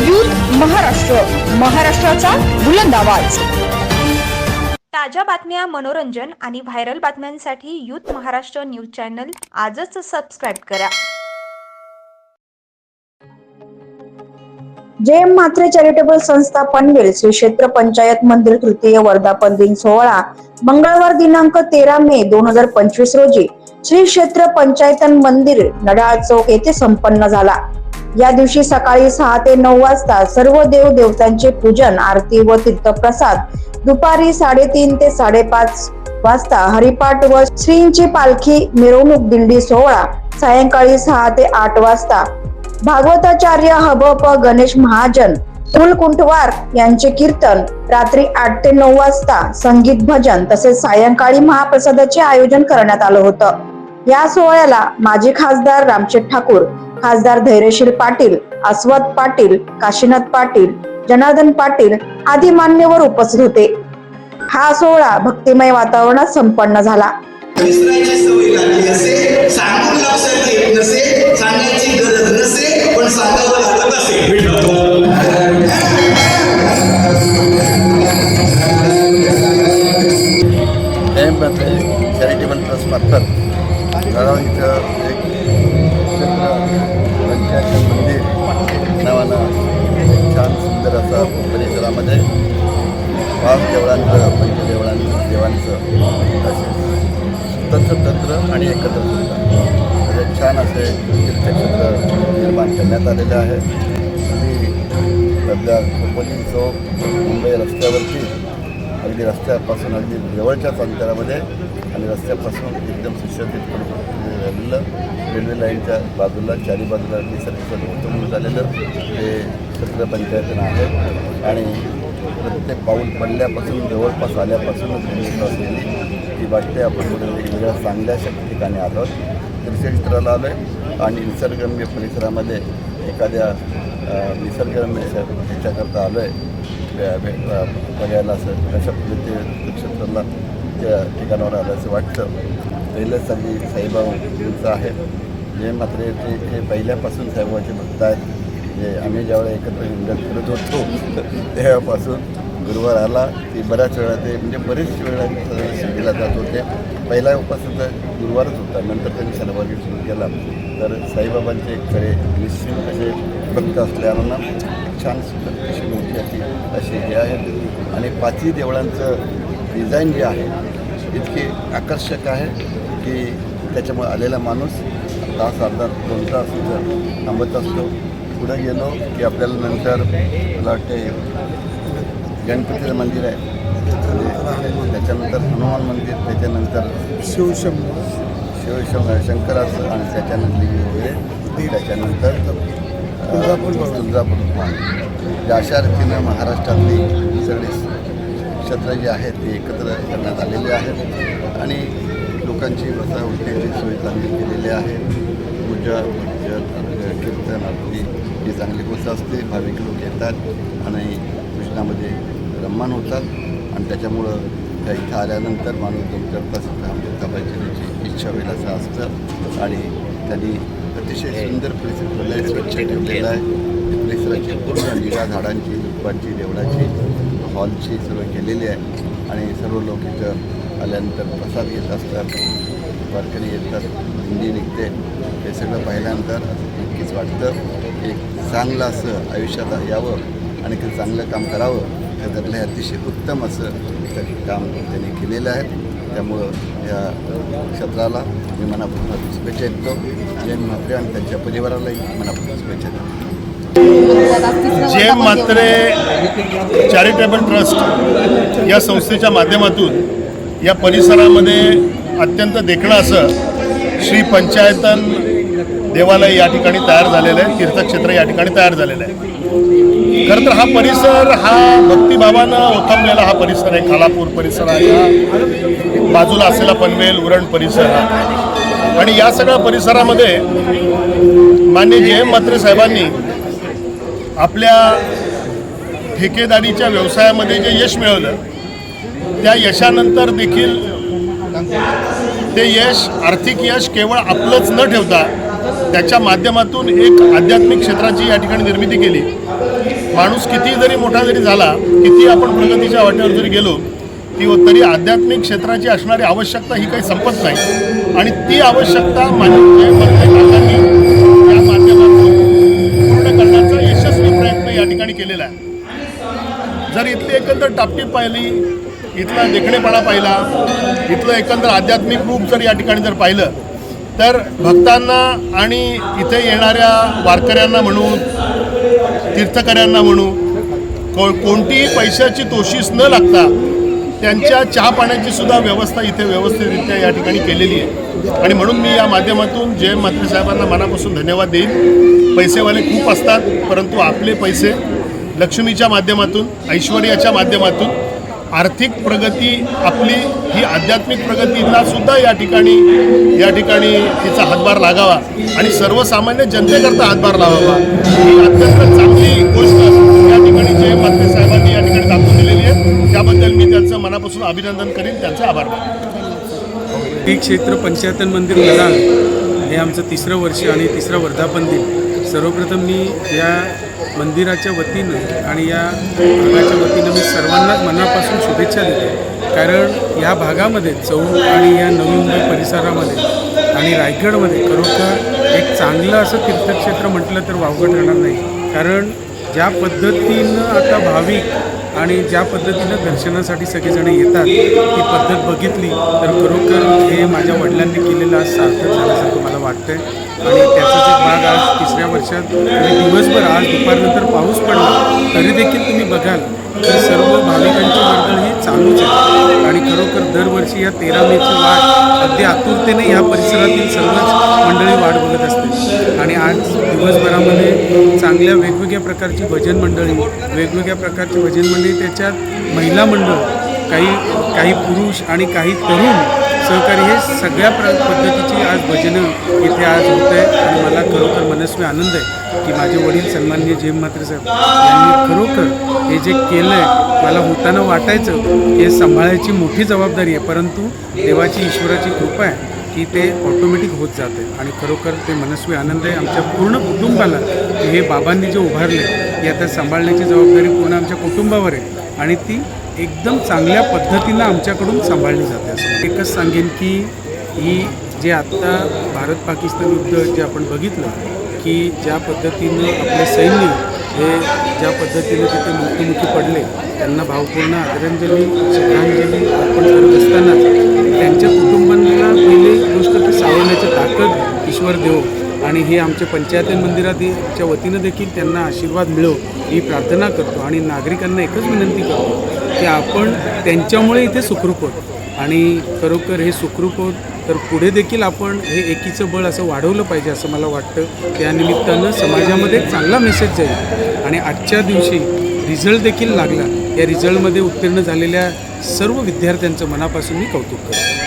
Youth Maharashtra महाराष्ट्राचा बुलंद आवाज. ताज्या बातम्या मनोरंजन आणि व्हायरल बातम्यांसाठी यूथ महाराष्ट्र न्यूज चॅनल आजच सबस्क्राईब करा. जय म्हात्रे चॅरिटेबल संस्था पनवेल श्री क्षेत्र पंचायत मंदिर तृतीय वर्धापन दिन सोहळा मंगळवार दिनांक तेरा मे दोन हजार पंचवीस रोजी श्री क्षेत्र पंचायतन मंदिर नडाळ चौक येथे संपन्न झाला. या दिवशी सकाळी सहा ते नऊ वाजता सर्व देव देवतांचे पूजन आरती व तीर्थप्रसाद दुपारी साडेतीन ते साडेपाच वाजता हरिपाठ व श्रींची पालखी मिरवणूक दिंडी सोहळा सायंकाळी सहा ते आठ वाजता. भागवताचार्य हबप गणेश महाजन कुलकुंटवार यांचे कीर्तन रात्री आठ ते नऊ वाजता संगीत भजन तसेच सायंकाळी महाप्रसादाचे आयोजन करण्यात आलं होतं. या सोहळ्याला माजी खासदार रामचेट ठाकूर खासदार धैर्यशील पाटील अस्वत पाटील काशीनाथ पाटील जनार्दन पाटील आदी मान्यवर उपस्थित होते. हा सोहळा भक्तिमय वातावरणात संपन्न झाला. विसरायची सवय लागली पाच देवळांचं पंचदेवळांचं देवांचं असे स्वतंत्र तंत्र आणि एकत्र सुद्धा छान असे तीर्थक्षेत्र निर्माण करण्यात आलेले आहे आणि सध्या खोपोली चौक मुंबई रस्त्यावरती अगदी रस्त्यापासून अगदी जवळच्याच अंतरामध्ये आणि रस्त्यापासून एकदम सुशोभित राहिलेलं रेल्वे लाईनच्या बाजूला चारी बाजूला निसर्गाचं म्हणून झालेलं ते क्षेत्र पंचायतीनं आहे आणि प्रत्येक पाऊल पडल्यापासून जवळपास आल्यापासूनच मिळत असलेली ती वाटते आपण वेगवेगळ्या चांगल्या ठिकाणी आलो आहोत तीर्थक्षेत्राला आलो आहे आणि निसर्गरम्य परिसरामध्ये एखाद्या निसर्गरम्य ह्याच्याकरता आलो आहे बघायला असं अशा पद्धतीने क्षेत्राला त्या ठिकाणावर आलं असं वाटतं. पहिलंच सगळी साईबाबांचं आहे जे मात्र ते पहिल्यापासून साईबाबाचे भक्त आहेत. जे आम्ही ज्यावेळेला एकत्र हिंडत करत होतो तेव्हापासून गुरुवार आला. की बऱ्याच वेळा ते म्हणजे बरेच वेळा शिर्डीला जात होते. पहिला उपास होता गुरुवारच होता. नंतर त्यांनी शनिवारी सुरू केला. तर साईबाबांचे खरे निश्चित असे भक्त असल्यानं छान अशी मोठी अशी अशी हे आहेत आणि पाचही देवळांचं डिझाईन जे आहे इतके आकर्षक आहे की त्याच्यामुळे आलेला माणूस तास अर्धा दोन तास थांबत असतो. पुढे गेलो की आपल्याला नंतर मला वाटते गणपतीचं मंदिर आहे. त्याच्यानंतर हनुमान मंदिर त्याच्यानंतर शिवशंभू. शिवशंक शंकराचं आणि त्याच्यानंतर वगैरे त्याच्यानंतर तुळजापूर तुळजापूर अशा रीतीनं महाराष्ट्रातली सगळी क्षेत्र जी आहेत ती एकत्र करण्यात आलेली आहेत. आणि लोकांची उठण्याची सोय चांगली केलेली आहे. पूजा भजन कीर्तन आरती ही चांगली गोष्ट असते भाविक लोक येतात आणि कृष्णामध्ये रम्मान होतात आणि त्याच्यामुळं त्या इथं आल्यानंतर माणूस दोन चार तास थांबता त्याची इच्छा होईल असं असतं आणि त्यांनी अतिशय सुंदर परिसर ठेवला आहे स्वच्छ ठेवलेला आहे. परिसराची पूर्ण निगा झाडांची दुपारची देवळाची हॉलची सर्व केलेली आहे आणि सर्व लोक इथं आल्यानंतर प्रसाद घेत असतात वारकरी येतात हिंदी निघते. हे सगळं पाहिल्यानंतर नक्कीच वाटतं. एक चांगलं असं आयुष्यात यावं आणि ते चांगलं काम करावं त्यातलं हे अतिशय उत्तम असं काम त्यांनी केलेलं आहे. त्यामुळं या क्षेत्राला मी मनापासून शुभेच्छा देतो. जैन म्हात्रे आणि त्यांच्या परिवारालाही मनापासून शुभेच्छा देतो. जे मात्रे चॅरिटेबल ट्रस्ट या संस्थेच्या माध्यमातून या परिसरामध्ये अत्यंत देखणं असं श्री पंचायतन देवालय या ठिकाणी तयार झालेलं आहे तीर्थक्षेत्र या ठिकाणी तयार झालेलं आहे. खरं तर हा परिसर हा भक्तिभावानं ओथंबलेला हा परिसर आहे खालापूर परिसर आहे हा बाजूला असलेला पनवेल उरण परिसर आणि या सगळ्या परिसरामध्ये मान्य जे एम म्हात्रे साहेबांनी आपल्या ठेकेदारीच्या व्यवसायामध्ये जे यश मिळवलं त्या यशानंतर देखील ते यश आर्थिक यश केवळ आपलंच न ठेवता त्याच्या माध्यमातून एक आध्यात्मिक क्षेत्राची या ठिकाणी निर्मिती केली. माणूस किती जरी मोठा जरी झाला किती आपण प्रगतीच्या वाटेवर जरी गेलो ती तरी आध्यात्मिक क्षेत्राची असणारी आवश्यकता ही काही संपत नाही. आणि ती आवश्यकता माननीय या माध्यमातून पूर्ण करण्याचा यशस्वी प्रयत्न या ठिकाणी केलेला आहे. जर इथली एकंदर टापटीप पाहिली इथला देखणेपणा पाहिला इथलं एकंदर आध्यात्मिक रूप जर या ठिकाणी जर पाहिलं तर भक्तांना आणि इथे येणाऱ्या वारकऱ्यांना म्हणून तीर्थकऱ्यांना म्हणू को कोणतीही पैशाची तोशीस न लागता त्यांच्या चहा पाण्याची सुद्धा व्यवस्था इथे व्यवस्थितरित्या या ठिकाणी केलेली आहे. आणि म्हणून मी या माध्यमातून जय म्हात्रे साहेबांना मनापासून धन्यवाद देईन. पैसेवाले खूप असतात परंतु आपले पैसे लक्ष्मीच्या माध्यमातून ऐश्वर्याच्या माध्यमातून आर्थिक प्रगती आपली ही आध्यात्मिक प्रगतीला सुद्धा या ठिकाणी या ठिकाणी तिचा हातभार लागावा आणि सर्वसामान्य जनतेकरता हातभार लावावा. ही अत्यंत चांगली गोष्ट या ठिकाणी जय म्हात्रे साहेबांनी या ठिकाणी दाखवून दिलेली आहे. त्याबद्दल मी त्यांचं मनापासून अभिनंदन करीन. त्यांचे आभार मानतो. श्री क्षेत्र पंचायतन मंदिर नलाल हे आमचं तिसरं वर्ष आणि तिसरा वर्धापन दिन. सर्वप्रथम मी या मंदिराच्या वतीनं आणि या भागाच्या वतीनं मी सर्वांनाच मनापासून शुभेच्छा देते. कारण या भागामध्ये चौक आणि या नवी मुंबई परिसरामध्ये आणि रायगडमध्ये खरोखर एक चांगलं असं तीर्थक्षेत्र म्हटलं तर वावगं ठरणार नाही. कारण ज्या पद्धतीनं आता भाविक आणि ज्या पद्धतीनं दर्शनासाठी सगळेजण येतात ती पद्धत बघितली तर खरोखर हे माझ्या वडिलांनी केलेलं आज सार्थक झाल्यासारखं मला वाटतंय. आणि त्याचाच एक भाग आज तिसऱ्या वर्षात दिवसभर आज दुपारनंतर पाऊस पडला तरी देखील तुम्ही बघाल तर सर्व भाविकांची वर्दळ ही चालूच आहे. आणि खरोखर दरवर्षी या तेरा मेची वाट अगदी आतुरतेने या परिसरातील सर्वच मंडळी वाट बघत असते आणि आज दिवसभरामध्ये चांगल्या वेगवेगळ्या प्रकारची भजन मंडळी वेगवेगळ्या प्रकारची भजन मंडळी त्याच्यात महिला मंडळ काही काही पुरुष आणि काही तरुण सहकारी हे सगळ्या प्र पद्धतीची आज भजनं इथे आज होत आहे आणि मला खरोखर मनस्वी आनंद आहे की माझे वडील सन्मान्य जेम मात्रे साहेब यांनी खरोखर हे जे केलं आहे मला होताना वाटायचं हे सांभाळायची मोठी जबाबदारी आहे. परंतु देवाची ईश्वराची कृपा आहे की ते ऑटोमॅटिक होत जाते आणि खरोखर ते मनस्वी आनंद आहे आमच्या पूर्ण कुटुंबाला हे बाबांनी जे उभारले हे आता सांभाळण्याची जबाबदारी पूर्ण आमच्या कुटुंबावर आहे? आणि ती एकदम चांगल्या पद्धतीनं आमच्याकडून सांभाळली जाते असं एकच सांगेन की ही जे आत्ता भारत पाकिस्तान युद्ध जे आपण बघितलं की ज्या पद्धतीनं आपले सैन्य हे ज्या पद्धतीने तिथे मृत्युमुखी पडले त्यांना भावपूर्ण आदरांजली श्रद्धांजली अर्पण करत असतानाच त्यांच्या कुटुंबांना पहिली गोष्ट तर सावरण्याची ताकद ईश्वर देव आणि हे आमच्या पंचायती मंदिराच्या वतीनं देखील त्यांना आशीर्वाद मिळो ही प्रार्थना करतो आणि नागरिकांना एकच विनंती करतो की आपण त्यांच्यामुळे इथे सुखरूप होतो आणि खरोखर हे सुखरूप होत तर पुढे देखील आपण हे एकीचं बळ असं वाढवलं पाहिजे असं मला वाटतं. त्यानिमित्तानं समाजामध्ये चांगला मेसेज जाईल. आणि आजच्या दिवशी रिझल्ट देखील लागला. या रिझल्टमध्ये उत्तीर्ण झालेल्या सर्व विद्यार्थ्यांचं मनापासून मी कौतुक करतो.